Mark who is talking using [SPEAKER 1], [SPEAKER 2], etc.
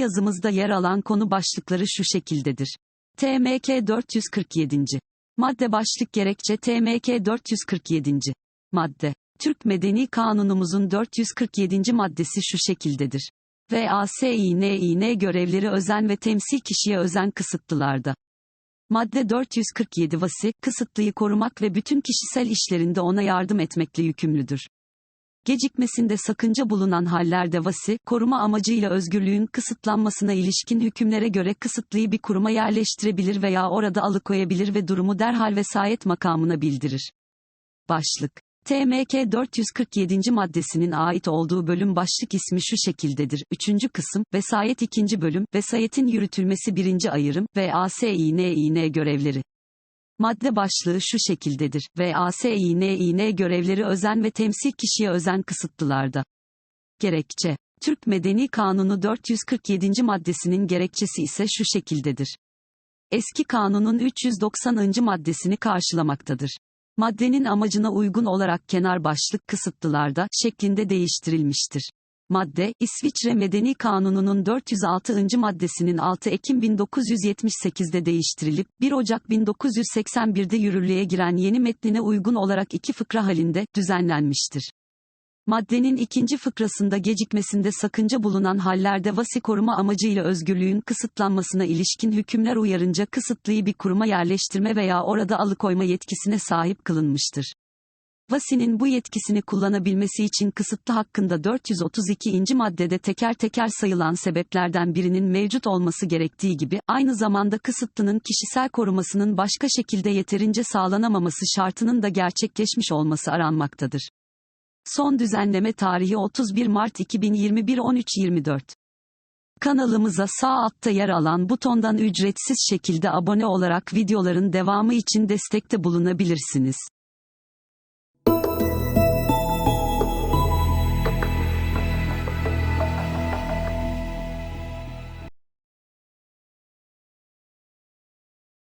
[SPEAKER 1] yazımızda yer alan konu başlıkları şu şekildedir. TMK 447. Madde başlık gerekçe TMK 447. Madde. Türk Medeni Kanunumuzun 447. maddesi şu şekildedir. VASİNİN görevleri özen ve temsil kişiye özen kısıtlılarda. Madde 447 Vasi, kısıtlıyı korumak ve bütün kişisel işlerinde ona yardım etmekle yükümlüdür. Gecikmesinde sakınca bulunan hallerde vasi, koruma amacıyla özgürlüğün kısıtlanmasına ilişkin hükümlere göre kısıtlıyı bir kuruma yerleştirebilir veya orada alıkoyabilir ve durumu derhal vesayet makamına bildirir. Başlık TMK 447. maddesinin ait olduğu bölüm başlık ismi şu şekildedir. 3. kısım, Vesayet 2. bölüm, Vesayetin yürütülmesi 1. ayırım, VASİNİN görevleri. Madde başlığı şu şekildedir. VASİNİN görevleri özen ve temsil kişiye özen kısıtlılarda. Gerekçe. Türk Medeni Kanunu 447. maddesinin gerekçesi ise şu şekildedir. Eski kanunun 390. maddesini karşılamaktadır. Maddenin amacına uygun olarak kenar başlık kısıtlılarda şeklinde değiştirilmiştir. Madde, İsviçre Medeni Kanunu'nun 406. maddesinin 6 Ekim 1978'de değiştirilip 1 Ocak 1981'de yürürlüğe giren yeni metnine uygun olarak iki fıkra halinde düzenlenmiştir. Maddenin ikinci fıkrasında gecikmesinde sakınca bulunan hallerde vasi koruma amacıyla özgürlüğün kısıtlanmasına ilişkin hükümler uyarınca kısıtlıyı bir kuruma yerleştirme veya orada alıkoyma yetkisine sahip kılınmıştır. Vasi'nin bu yetkisini kullanabilmesi için kısıtlı hakkında 432. maddede teker teker sayılan sebeplerden birinin mevcut olması gerektiği gibi, aynı zamanda kısıtlının kişisel korumasının başka şekilde yeterince sağlanamaması şartının da gerçekleşmiş olması aranmaktadır. Son düzenleme tarihi 31 Mart 2021 13.24. Kanalımıza sağ altta yer alan butondan ücretsiz şekilde abone olarak videoların devamı için destekte bulunabilirsiniz.